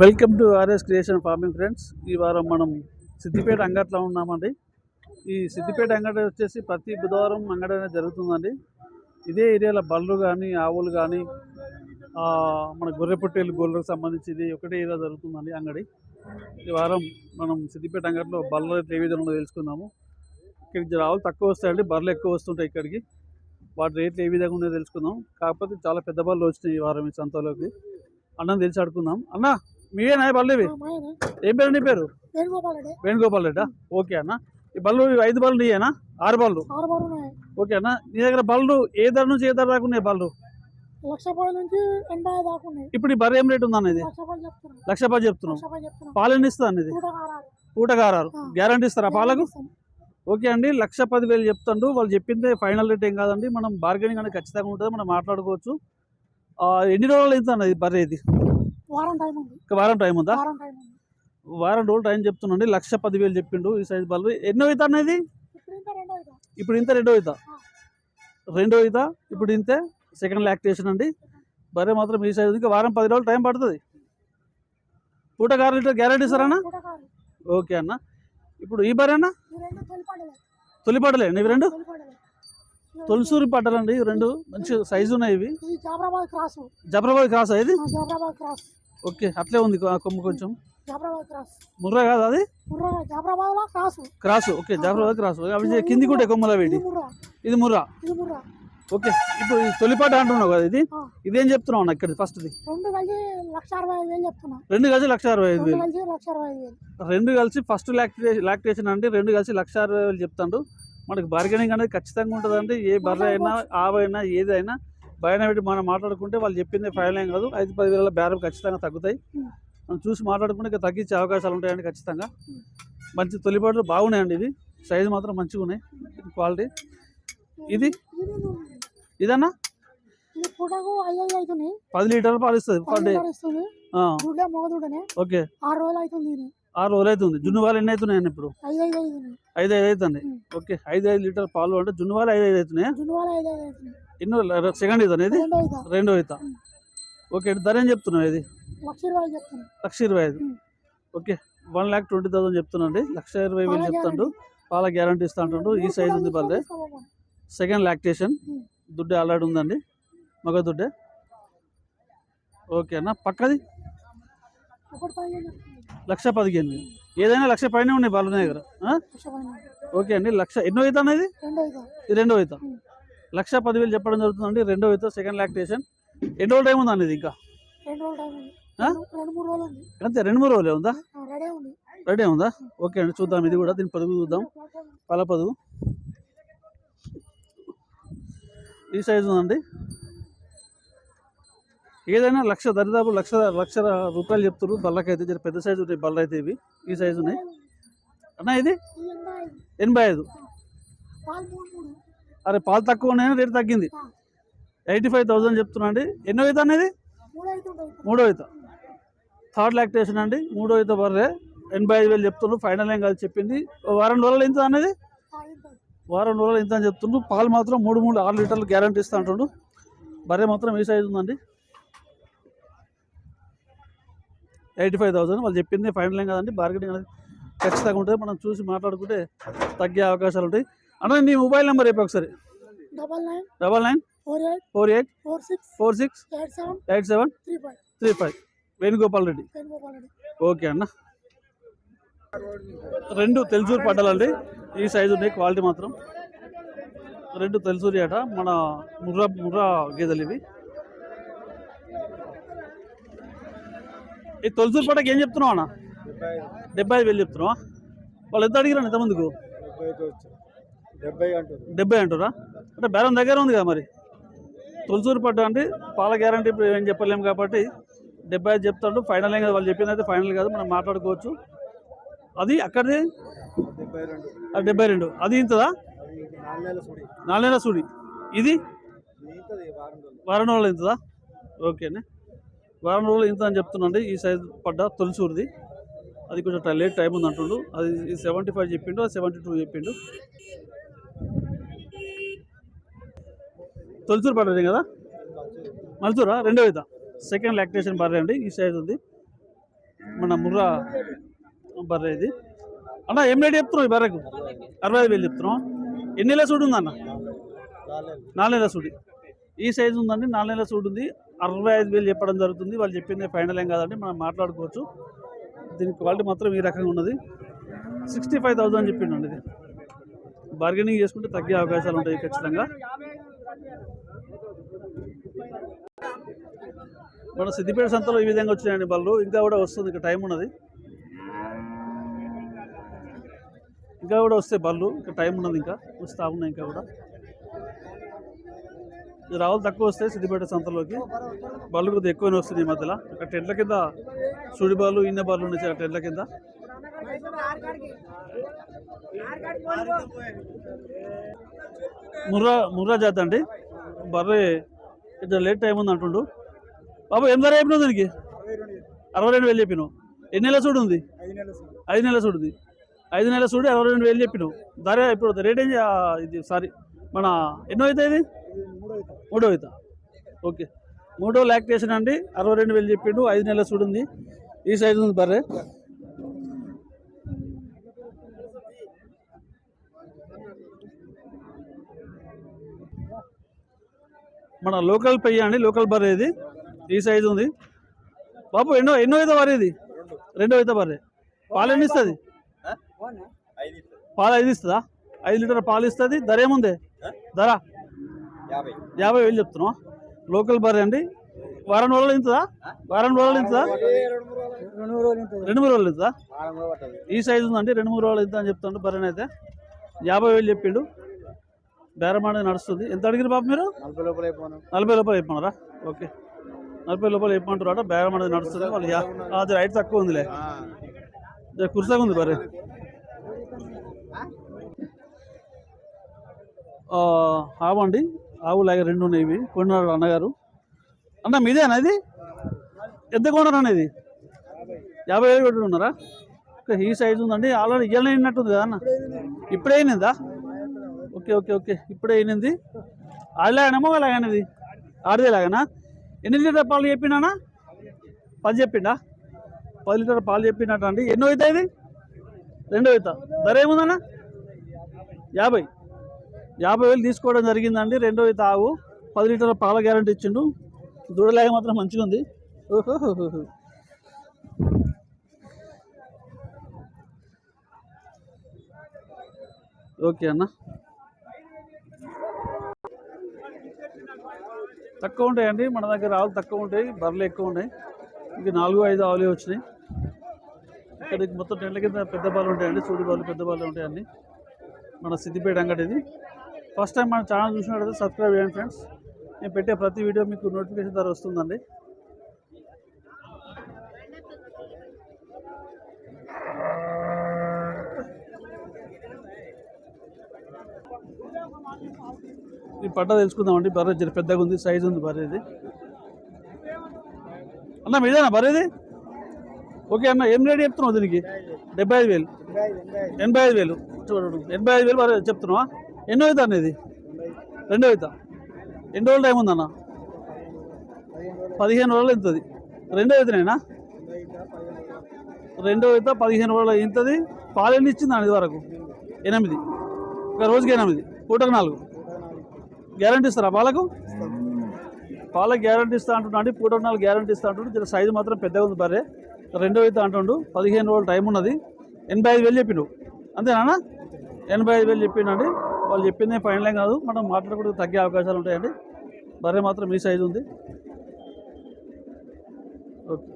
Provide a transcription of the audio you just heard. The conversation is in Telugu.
Welcome to RS creation farming friends. ఈ వారం మనం సిద్దిపేట అంగట్లో ఉన్నామండి. ఈ సిద్దిపేట అంగడి వచ్చేసి ప్రతి బుధవారం అంగడి అనేది జరుగుతుందండి. ఇదే ఏరియాలో బళ్ళు కానీ ఆవులు కానీ మన గొర్రె పొట్టేలు గొర్రెలకు సంబంధించి ఇది ఒకటే ఏరియా జరుగుతుందండి అంగడి. ఈ వారం మనం సిద్దిపేట అంగట్లో బల్ల రేట్లు ఏ విధంగా తెలుసుకుందాము. ఇక్కడికి ఆవులు తక్కువ వస్తాయండి బర్రెలు ఎక్కువ వస్తుంటాయి ఇక్కడికి. వాటి రేట్లు ఏ విధంగా ఉన్నాయో తెలుసుకుందాం. కాకపోతే చాలా పెద్ద బళ్ళు వచ్చినాయి ఈ వారం ఈ సంతలోకి. అన్నం తెలిసి అడుకుందాం అన్న! మీవేనా బళ్ళు ఇవి? ఏం పేరు నీ పేరు? వేణుగోపాల్ రెడ్డి. ఓకే అన్న. ఈ బళ్ళు ఐదు బళ్ళు నీయేనా? ఆరు బళ్ళు ఓకే అన్న. నీ దగ్గర బళ్ళు ఏ ధర నుంచి ఏ ధర దాకా ఉన్నాయి బళ్ళు ఇప్పుడు ఈ బర్రె ఏం రేట్ ఉందన్న ఇది? లక్ష పది చెప్తున్నాం. లక్ష రూపాయలు చెప్తున్నాం. పాలు ఎన్ని ఇస్తా అన్న ఇది? నూట ఆరు పూటగారారు. గ్యారంటీ ఇస్తారా పాలకు. ఓకే అండి. లక్ష పది వేలు చెప్తాండు. వాళ్ళు చెప్పిందే ఫైనల్ రేట్ ఏం కాదండి. మనం బార్గెనింగ్ అనేది ఖచ్చితంగా ఉంటుంది. మనం మాట్లాడుకోవచ్చు. ఎన్ని రోజులు అవుతుంది బర్రె ఇది? వారం టైం ఉంది. వారం టైం ఉందా? రోజులు టైం చెప్తున్నాండి. లక్ష పదివేలు చెప్పిండు ఈ సైజ్ బల్లు ఎన్నో అవుతా అనేది ఇప్పుడు ఇంత రెండో అవుతా రెండో అవుతా ఇప్పుడు ఇంతే? సెకండ్ లాక్టేషన్ అండి. బర్రె మాత్రం ఈ సైజ్ ఇంకా వారం పది రోజులు టైం పడుతుంది. పూట గారు లీటర్ గ్యారెంటీ పూట కాదు ఓకే అన్న. ఇప్పుడు ఈ రెండు తొలిపడలే ఇవి రెండు? తొలిసూరి పడ్డలండి ఇవి రెండు. మంచి సైజు ఉన్నాయి ఇవి. జబరాబాద్ క్రాస్ ఇది? ఆ జాఫరాబాద్ క్రాస్ ఓకే అట్లే ఉంది కొమ్ము కొంచెం. జాఫరాబాద్ క్రాస్. ముర్రా కాదు అది? Jafarabad cross. Okay Jabarabad cross. అవి కింది కూడా కొమ్మల ఇది వేడి ముర్రా? ఇది ముర్రా. ఓకే ఇప్పుడు తొలిపాట అంటున్నావు కదా ఇది. ఇదేం చెప్తున్నావు అన్న ఇక్కడ ఫస్ట్ది? రెండు కలిసి లక్ష అరవై ఐదు వేలు చెప్తున్నా. రెండు కలిసి లక్ష అరవై ఐదు రెండు వేలు. కలిసి లక్ష అరవై ఐదు వేలు. రెండు కలిసి ఫస్ట్ లాక్టేషన్ లాక్టేషన్ అంటే రెండు కలిసి లక్ష అరవై వేలు చెప్తాడు మనకి బార్గెనింగ్ అనేది ఖచ్చితంగా ఉంటుందండి. ఏ బర్రె అయినా ఆవైనా ఏదైనా బయట పెట్టి మనం మాట్లాడుకుంటే వాళ్ళు చెప్పింది ఫైనల్ ఏం కాదు. ఐదు పది వేల బేరం ఖచ్చితంగా తగ్గుతాయి. మనం చూసి మాట్లాడుకుంటే తగ్గించే అవకాశాలు ఉంటాయండి ఖచ్చితంగా. మంచి తొలిపాట్లు బాగున్నాయండి ఇది సైజు మాత్రం మంచిగా ఉన్నాయి. క్వాలిటీ. ఇది? ఇది ఇదన్నా? పది లీటర్లు పాలు ఇస్తుంది పర్ డే. ఓకే. ఆరు రోజులు అవుతుంది. ఆరు రోజులు అవుతుంది జున్ను వాళ్ళు ఎన్ని అవుతున్నాయండి ఇప్పుడు? ఐదు ఐదు అవుతున్నాయి అవుతుంది. ఓకే. ఐదు ఐదు లీటర్ పాలు అంటే జున్ను వాళ్ళు ఐదు ఐదు అవుతున్నాయి? ఎన్నో సెకండ్ ఇది? అనేది రెండో అవుతా ఓకే ధర ఏం చెప్తున్నావు ఇది? లక్ష ఇరవై ఐదు. Okay one lakh twenty thousand చెప్తున్నాండి లక్ష ఇరవై వేలు చెప్తాడు. పాల గ్యారంటీ ఇస్తా అంటాడు. ఈ సైజ్ ఉంది పల్లె సెకండ్ లాక్టేషన్. దుడ్డే ఆల్రెడీ ఉందండి. మగ దుడ్డే. ఓకే అన్న పక్కది? లక్ష పదిహేను. ఏదైనా లక్ష పైన ఉన్నాయి బాలు దగ్గర ఓకే అండి లక్ష ఎన్నో అవుతా అనేది ఇది? రెండో అవుతా లక్ష పదివేలు చెప్పడం జరుగుతుందండి. రెండో అవుతా సెకండ్ లాక్టేషన్ ఎన్ని రోజులు టైం ఉందండి ఇది ఇంకా? రెండు రోజులు టైం ఉంది. ఆ? రెండు- రెండు మూడు రోజులు ఉంది. అంతే రెండు మూడు రోజులే ఉందా? రెడీ ఉంది. ఓకే అండి చూద్దాం ఇది కూడా. దీని పదుగు చూద్దాం. పాల పదుగు. ఈ సైజు ఉందండి. ఏదైనా లక్ష దరిదాపు లక్ష లక్ష రూపాయలు చెప్తారు బల్లకైతే జర పెద్ద సైజు ఉంటాయి బల్ల అయితే ఇవి. ఈ సైజు ఉన్నాయి. అన్న ఇది? ఎనభై ఐదు. అరే పాలు తక్కువ ఉన్నాయని రేటు తగ్గింది. ఎయిటీ ఫైవ్ థౌసండ్ చెప్తున్నా అండి. ఎన్నో అవుతా అనేది? మూడు అవుతా థర్డ్ లాక్టేషన్ అండి. మూడో అవుతా బర్రే. ఎనభై ఐదు వేలు చెప్తున్నారు ఫైనల్ ఏం కాదు చెప్పింది. వారం రోజులు ఎంత అనేది? ఇంత. వారం రోజులు ఎంత అని చెప్తుండ్రు. పాలు మాత్రం మూడు మూడు ఆరు లీటర్లు గ్యారంటీ ఇస్తా అంటుండు బర్రె మాత్రం ఏ సైజు ఉందండి. ఎయిటీ ఫైవ్ థౌసండ్ వాళ్ళు చెప్పింది. ఫైనల్ ఏం కదండి. బార్గెనింగ్ అనేది ఖచ్చితంగా ఉంటుంది. మనం చూసి మాట్లాడుకుంటే తగ్గే అవకాశాలు ఉంటాయి. అన్న నీ మొబైల్ నెంబర్ చెప్పి ఒకసారి. Double nine double nine four eight four eight four six four six eight seven eight seven three five three five Venugopal Reddy. Okay అన్న. రెండు తెలుసూరు పడ్డాలండి ఈ సైజు ఉన్నాయి క్వాలిటీ మాత్రం. రెండు తెలుసూరి అట మన ముర్రా ముర్రా గేదెలు ఇవి. ఈ తొలసూరు పట్టకి ఏం చెప్తున్నావు అన్న? డెబ్బై ఐదు వేలు చెప్తున్నావా? వాళ్ళు ఎంత అడిగిరా ఎంత ముందుకు డెబ్బై అంటారా. అంటే బేరం దగ్గర ఉంది కదా మరి. తులసూరు పట్టు అంటే పాల గ్యారంటీ ఇప్పుడు ఏం చెప్పలేము కాబట్టి డెబ్బై ఐదు చెప్తాడు. ఫైనల్ ఏం కాదు వాళ్ళు చెప్పింది అయితే ఫైనల్ కాదు మనం మాట్లాడుకోవచ్చు. అది అక్కడిది? డెబ్బై రెండు. అది ఇంతదా? నాలుగు నెలల సూడి. ఇది? వారం రోజులు ఇంతదా? ఓకేనే వారం రోజులు ఇంత అని చెప్తున్నాండి ఈ సైజ్ పడ్డ తొలిసూరిది. అది కొంచెం లేట్ టైం ఉంది అంటుండు అది సెవెంటీ ఫైవ్ చెప్పిండు అది సెవెంటీ టూ చెప్పిండు. తొలిసూరు పడ్డది కదా? మల్సూరా? రెండో విధ. సెకండ్ లాక్టేషన్ బర్రె అండి. ఈ సైజ్ ఉంది. మన ముర్రా బర్రె ఇది. అన్న ఏం రేట్ చెప్తున్నాం ఈ బర్రెకు? అరవై ఐదు వేలు చెప్తున్నాం ఎన్ని నెలల సూడు ఉందన్న? నాలుగు నెలల సూడి. ఈ సైజు ఉందండి. నాలుగు నెలల సూడు ఉంది. అరవై ఐదు వేలు చెప్పడం జరుగుతుంది. వాళ్ళు చెప్పింది ఫైనల్ ఏం కాదండి. మనం మాట్లాడుకోవచ్చు. దీని క్వాలిటీ మాత్రం ఈ రకంగా ఉన్నది. సిక్స్టీ ఫైవ్ థౌసండ్ చెప్పిండండి ఇది. బార్గెనింగ్ చేసుకుంటే తగ్గే అవకాశాలు ఉంటాయి ఖచ్చితంగా. మన సిద్దిపేట సంతలో ఈ విధంగా వచ్చినాయండి బళ్ళు. ఇంకా కూడా వస్తుంది ఇంకా టైం ఉన్నది. ఇంకా కూడా వస్తే బళ్ళు ఇంకా టైం ఉన్నది ఇంకా. వస్తూ ఉన్నాయి ఇంకా కూడా. రావులు తక్కువ వస్తాయి సిద్దిపేట సంతలోకి. బళ్ళు కొద్దిగా ఎక్కువనే వస్తుంది ఈ మధ్యలో. ఇక్కడ టెంట్ల కింద సుడి బళ్ళు ఇన్న బళ్ళు ఉన్నాయి ఆ టెంట్ల కింద. ముర్రా ముర్రా జాతి అండి. బర్రె కొంచెం లేట్ టైం ఉంది అంటుండు. బాబు ఏం ధర చెప్పినావు దీనికి? అరవై రెండు వేలు చెప్పినావు. ఎన్ని నెలల చూడు ఉంది? ఐదు నెలల సూడి ఐదు నెలల చూడు ఉంది ఐదు నెలల చూడు అరవై రెండు వేలు చెప్పినావు. ధర ఇప్పుడు రేట్ ఏం ఇది సారీ మన ఎన్నో అవుతాయి ఇది? మూడో అవుతా. ఓకే. మూడో లాక్టేషన్ అండి అరవై రెండు వేలు చెప్పిండు ఐదు నెలల చూడుంది ఈ సైజు ఉంది బర్రె. మన లోకల్ పెయ్య అండి లోకల్ బర్రె ఇది. ఈ సైజు ఉంది. బాబు ఎన్నో ఎన్నో అవుతా బర్రె ఇది? రెండో అవుతా బర్రె పాలు ఎన్ని ఇస్తుంది? పాలు ఐదు ఇస్తుందా? ఐదు లీటర్ పాలు ఇస్తుంది. ధర ఏముంది? ధర? యాభై. వేలు చెప్తున్నాం లోకల్ బర్రె అండి. వారం రోజులు ఇంతుందా వారం రోజులు ఇంతుందా రెండు మూడు రోజులు ఉంటుంది రెండు మూడు రోజులు ఇంతుందా వారం ఈ సైజు ఉందండి రెండు మూడు రోజులు ఇంత అని చెప్తుండే బర్రెని అయితే. యాభై వేలు చెప్పిండు. బేరం అనేది నడుస్తుంది. ఎంత అడిగిరు బాబు మీరు? నలభై లోపల చెప్పమన్నారా ఓకే. నలభై లోపల చెప్పమంటారు బేరం అనేది నడుస్తుంది. వాళ్ళు అది రైట్ తక్కువ ఉందిలే. కుర్సాగా ఉంది బర్రె ఆ, ఆవండి ఆవు లాగా రెండు ఉన్నాయి ఇవి. కొన్నాడు అన్నగారు. అన్న మీదేనా ఇది? ఎంత కొన్నారు అన్న ఇది? యాభై వేలు పెట్టి ఉన్నారా ఓకే ఈ సైజు ఉందండి. ఆల్రెడీ ఇయ్యాలని అయినట్టుంది కదా అన్న. ఇప్పుడే అయినదా? Okay okay okay. ఇప్పుడే అయినది. ఆడలాగానేమో అలాగనేది ఆడదే లాగానా ఎన్ని లీటర్ పాలు చెప్పినానా పది చెప్పిండా? పది లీటర్ పాలు చెప్పినట్టు అండి. ఎన్నో అవుతాయి ఇది? రెండో అవుతా. ధర ఏముందన్న యాభై. యాభై వేలు తీసుకోవడం జరిగిందండి. రెండో అయితే ఆవు. పది లీటర్ల పాల గ్యారంటీ ఇచ్చిండు. దూడలాగా మాత్రం మంచిగా ఉంది. ఓకే అన్న. తక్కువ ఉంటాయండి. మన దగ్గర ఆవులు తక్కువ ఉంటాయి. బర్రెలు ఎక్కువ ఉన్నాయి. ఇంక నాలుగు ఐదు ఆవులే వచ్చినాయి. ఇక్కడికి మొత్తం టెంట్ల కింద పెద్ద బాలు ఉంటాయండి. చూడు బాలు పెద్ద బాలు ఉంటాయండి మన సిద్దిపేట అంగడి ఇది. ఫస్ట్ టైం మన ఛానల్ చూసినట్లయితే సబ్స్క్రైబ్ చేయండి ఫ్రెండ్స్. నేను పెట్టే ప్రతి వీడియో మీకు నోటిఫికేషన్ ద్వారా వస్తుందండి. ఈ పట్ట తెలుసుకుందామండి. బర్రె జర పెద్దగా ఉంది సైజు ఉంది బర్రెది అన్న మీదేనా బర్రెది ఓకే అన్న ఏం రేట్ చెప్తున్నావు దీనికి? డెబ్బై ఐదు వేలు. ఎనభై ఐదు వేలు. చూడండి ఎనభై ఐదు వేలు బర్రె చెప్తున్నావా? ఎన్నో అవుతా అన్న ఇది? రెండో అవుతా ఎన్ని రోజులు టైం ఉందన్న? పదిహేను రోజులు పదిహేను ఇంతది రెండో అవుతున్నాయినా పదిహేను రెండో అవుతా పదిహేను రోజులు ఇంతది పాలు ఎన్ని ఇచ్చింది ఇది వరకు? ఎనిమిది. ఒక రోజుకి ఎనిమిది. పూటకు నాలుగు. గ్యారంటీ ఇస్తారా పాలకు? పాలకు గ్యారంటీ ఇస్తా అంటున్నా అండి పూటకు నాలుగు గ్యారంటీ ఇస్తా అంటుండు. సైజు మాత్రం పెద్దగా ఉంది బర్రె రెండో అయితే అంటుండు పదిహేను రోజులు టైం ఉన్నది. ఎనభై ఐదు వేలు చెప్పిండు అంతేనా ఎనభై ఐదు వేలు చెప్పిండండి వాళ్ళు చెప్పిందే ఫైనల్ కాదు. మనం మాట్లాడకూడదు తగ్గే అవకాశాలు ఉంటాయండి. బర్రె మాత్రం ఈ సైజు ఉంది. ఓకే.